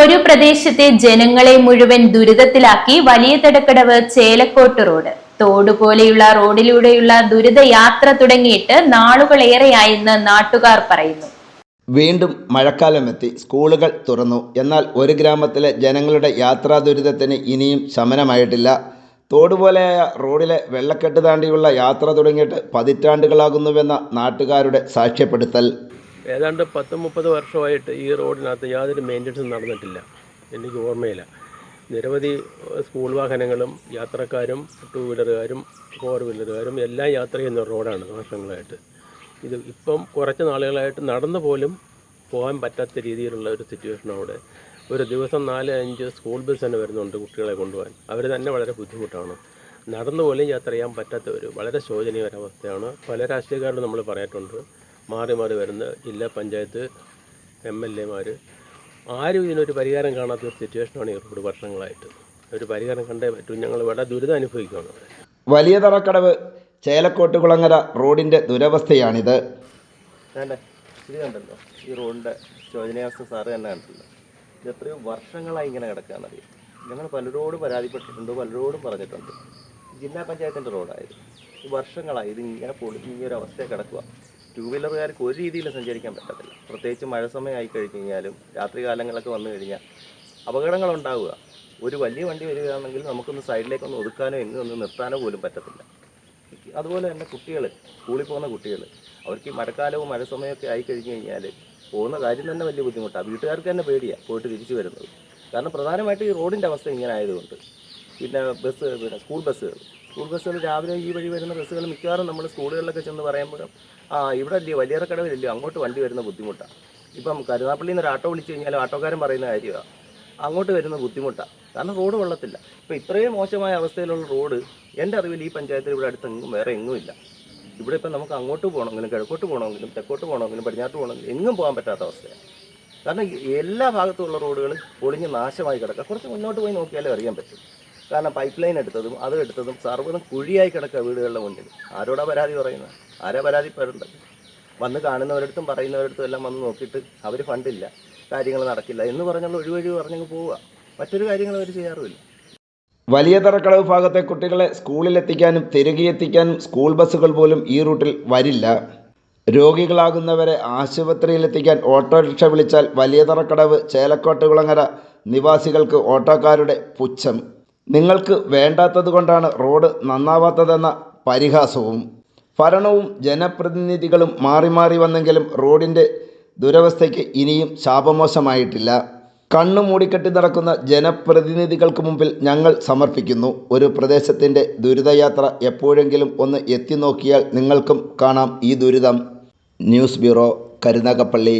ഒരു പ്രദേശത്തെ ജനങ്ങളെ മുഴുവൻ ദുരിതത്തിലാക്കി വലിയ തടക്കടവ് ചേലക്കോട്ട് റോഡ്. തോട് പോലെയുള്ള റോഡിലൂടെയുള്ള ദുരിത യാത്ര തുടങ്ങിയിട്ട് നാളുകളേറെയായെന്ന് നാട്ടുകാർ പറയുന്നു. വീണ്ടും മഴക്കാലമെത്തി. സ്കൂളുകൾ തുറന്നു. എന്നാൽ ഒരു ഗ്രാമത്തിലെ ജനങ്ങളുടെ യാത്രാ ദുരിതത്തിന് ഇനിയും ശമനമായിട്ടില്ല. തോടുപോലെയായ റോഡിലെ വെള്ളക്കെട്ട് താണ്ടിയുള്ള യാത്ര തുടങ്ങിയിട്ട് പതിറ്റാണ്ടുകളാകുന്നുവെന്ന നാട്ടുകാരുടെ സാക്ഷ്യപ്പെടുത്തൽ. ഏതാണ്ട് പത്ത് മുപ്പത് വർഷമായിട്ട് ഈ റോഡിനകത്ത് യാതൊരു മെയിന്റനൻസും നടന്നിട്ടില്ല. എനിക്ക് ഓർമ്മയില്ല. നിരവധി സ്കൂൾ വാഹനങ്ങളും യാത്രക്കാരും ടൂ വീലറുകാരും ഫോർ വീലറുകാരും എല്ലാം യാത്ര ചെയ്യുന്ന റോഡാണ് വർഷങ്ങളായിട്ട്. ഇത് ഇപ്പം കുറച്ച് നാളുകളായിട്ട് നടന്നു പോലും പോകാൻ പറ്റാത്ത രീതിയിലുള്ള ഒരു സിറ്റുവേഷൻ അവിടെ. ഒരു ദിവസം നാല് അഞ്ച് സ്കൂൾ ബസ് തന്നെ വരുന്നുണ്ട് കുട്ടികളെ കൊണ്ടുപോകാൻ. അവർ തന്നെ വളരെ ബുദ്ധിമുട്ടാണ്. നടന്നു പോലും യാത്ര ചെയ്യാൻ പറ്റാത്ത ഒരു വളരെ ശോചനീയ ഒരവസ്ഥയാണ് പല രാഷ്ട്രീയക്കാരോടും നമ്മൾ പറഞ്ഞിട്ടുണ്ട് മാറി മാറി വരുന്ന ജില്ലാ പഞ്ചായത്ത് എം എൽ എമാർ ആരും ഇതിനൊരു പരിഹാരം കാണാത്ത ഒരു സിറ്റുവേഷനാണ് ഈ റോഡ് വർഷങ്ങളായിട്ട്. ഒരു പരിഹാരം കണ്ടേ പറ്റും. ഞങ്ങൾ വളരെ ദുരിതം അനുഭവിക്കുകയാണ് വലിയ തറക്കടവ് ചേലക്കോട്ട് കുളങ്ങര റോഡിന്റെ ദുരവസ്ഥയാണിത്. ഇത് കണ്ടല്ലോ. ഈ റോഡിന്റെ ശോചനയാവസ്ഥ സാറ് തന്നെ കണ്ടല്ലോ ഇത് എത്രയോ വർഷങ്ങളായി ഇങ്ങനെ കിടക്കുകയാണറിയാം ഞങ്ങൾ പലരോടും പരാതിപ്പെട്ടിട്ടുണ്ട് പലരോടും പറഞ്ഞിട്ടുണ്ട്. ജില്ലാ പഞ്ചായത്തിന്റെ റോഡായത് ഈ വർഷങ്ങളായി ഇത് ഇങ്ങനെ പൊളിഞ്ഞ് ഈ ഒരു അവസ്ഥയിൽ കിടക്കുക ടൂ വീലറുകാർക്ക് ഒരു രീതിയിലും സഞ്ചരിക്കാൻ പറ്റത്തില്ല. പ്രത്യേകിച്ച് മഴ സമയം ആയി കഴിഞ്ഞ് കഴിഞ്ഞാലും രാത്രി കാലങ്ങളൊക്കെ വന്നു കഴിഞ്ഞാൽ അപകടങ്ങൾ ഉണ്ടാവുക ഒരു വലിയ വണ്ടി വരികയാണെങ്കിൽ നമുക്കൊന്ന് സൈഡിലേക്ക് ഒന്ന് ഒതുക്കാനോ എങ്ങും ഒന്ന് നിർത്താനോ പോലും പറ്റത്തില്ല. അതുപോലെ തന്നെ കുട്ടികൾ സ്കൂളിൽ പോകുന്ന കുട്ടികൾ അവർക്ക് ഈ മഴക്കാലവും മഴ സമയമൊക്കെ ആയി കഴിഞ്ഞ് കഴിഞ്ഞാൽ പോകുന്ന കാര്യം തന്നെ വലിയ ബുദ്ധിമുട്ടാണ് വീട്ടുകാർക്ക് തന്നെ പേടിയാണ് പോയിട്ട് തിരിച്ചു വരുന്നത്. കാരണം പ്രധാനമായിട്ട് ഈ റോഡിന്റെ അവസ്ഥ ഇങ്ങനെ ആയതുകൊണ്ട്. പിന്നെ ബസ് പിന്നെ സ്കൂൾ ബസ്സുകൾ. സ്കൂൾ ബസ്സുകൾ രാവിലെ ഈ വഴി വരുന്ന ബസ്സുകൾ മിക്കവാറും നമ്മൾ സ്കൂളുകളിലൊക്കെ ചെന്ന് പറയുമ്പോഴും ആ ഇവിടെ അല്ലേ വലിയറക്കടവിലല്ലേ അങ്ങോട്ട് വണ്ടി വരുന്ന ബുദ്ധിമുട്ടാണ് ഇപ്പം കരുനാപ്പള്ളിയിൽ നിന്ന് ഒരു ആട്ടോ വിളിച്ചു കഴിഞ്ഞാൽ ആട്ടോക്കാരൻ പറയുന്ന കാര്യമാണ് അങ്ങോട്ട് വരുന്ന ബുദ്ധിമുട്ടാണ് കാരണം റോഡ് വെള്ളത്തില്ല. ഇപ്പം ഇത്രയും മോശമായ അവസ്ഥയിലുള്ള റോഡ് എന്റെ അറിവിൽ ഈ പഞ്ചായത്തിൽ ഇവിടെ അടുത്തെങ്ങും വേറെ എങ്ങുമില്ല ഇവിടെ ഇപ്പം നമുക്ക് അങ്ങോട്ട് പോകണമെങ്കിലും കിഴക്കോട്ട് പോകണമെങ്കിലും തെക്കോട്ട് പോകണമെങ്കിലും പടിഞ്ഞാട്ട് പോകണമെങ്കിലും എങ്ങും പോകാൻ പറ്റാത്ത അവസ്ഥയാണ് കാരണം എല്ലാ ഭാഗത്തുമുള്ള റോഡുകൾ പൊളിഞ്ഞ് നാശമായി കിടക്കുക. കുറച്ച് മുന്നോട്ട് പോയി നോക്കിയാലേ അറിയാൻ പറ്റും. കാരണം പൈപ്പ് ലൈൻ എടുത്തതും അത് എടുത്തതും സർവതും കുഴിയായി കിടക്കുക വീടുകളുടെ മുന്നിൽ. ആരോടാ പരാതി പറയുന്നത്? ആരാ പരാതിപ്പെടേണ്ടത്? വന്ന് കാണുന്നവരടുത്തും പറയുന്നവരടുത്തും എല്ലാം വന്ന് നോക്കിയിട്ട് അവർ ഫണ്ടില്ല കാര്യങ്ങൾ നടക്കില്ല എന്ന് പറഞ്ഞുള്ള ഒഴിവഴി പറഞ്ഞങ്ങ് പോവുക. മറ്റൊരു കാര്യങ്ങൾ അവർ ചെയ്യാറുമില്ല. വലിയ തറക്കളവ് ഭാഗത്തെ കുട്ടികളെ സ്കൂളിലെത്തിക്കാനും തിരികെ എത്തിക്കാനും സ്കൂൾ ബസ്സുകൾ പോലും ഈ റൂട്ടിൽ വരില്ല. രോഗികളാകുന്നവരെ ആശുപത്രിയിലെത്തിക്കാൻ ഓട്ടോറിക്ഷ വിളിച്ചാൽ വലിയ തറക്കടവ് ചേലക്കോട്ട് കുളങ്ങര നിവാസികൾക്ക് ഓട്ടോക്കാരുടെ പുച്ഛം. നിങ്ങൾക്ക് വേണ്ടാത്തത് കൊണ്ടാണ് റോഡ് നന്നാവാത്തതെന്ന പരിഹാസവും. ഭരണവും ജനപ്രതിനിധികളും മാറി മാറി വന്നെങ്കിലും റോഡിന്റെ ദുരവസ്ഥയ്ക്ക് ഇനിയും ശാപമോശമായിട്ടില്ല. കണ്ണു മൂടിക്കെട്ടി നടക്കുന്ന ജനപ്രതിനിധികൾക്ക് മുമ്പിൽ ഞങ്ങൾ സമർപ്പിക്കുന്നു. ഒരു പ്രദേശത്തിന്റെ ദുരിതയാത്ര എപ്പോഴെങ്കിലും ഒന്ന് എത്തി നോക്കിയാൽ നിങ്ങൾക്കും കാണാം ഈ ദുരിതം. News bureau Karunagappally.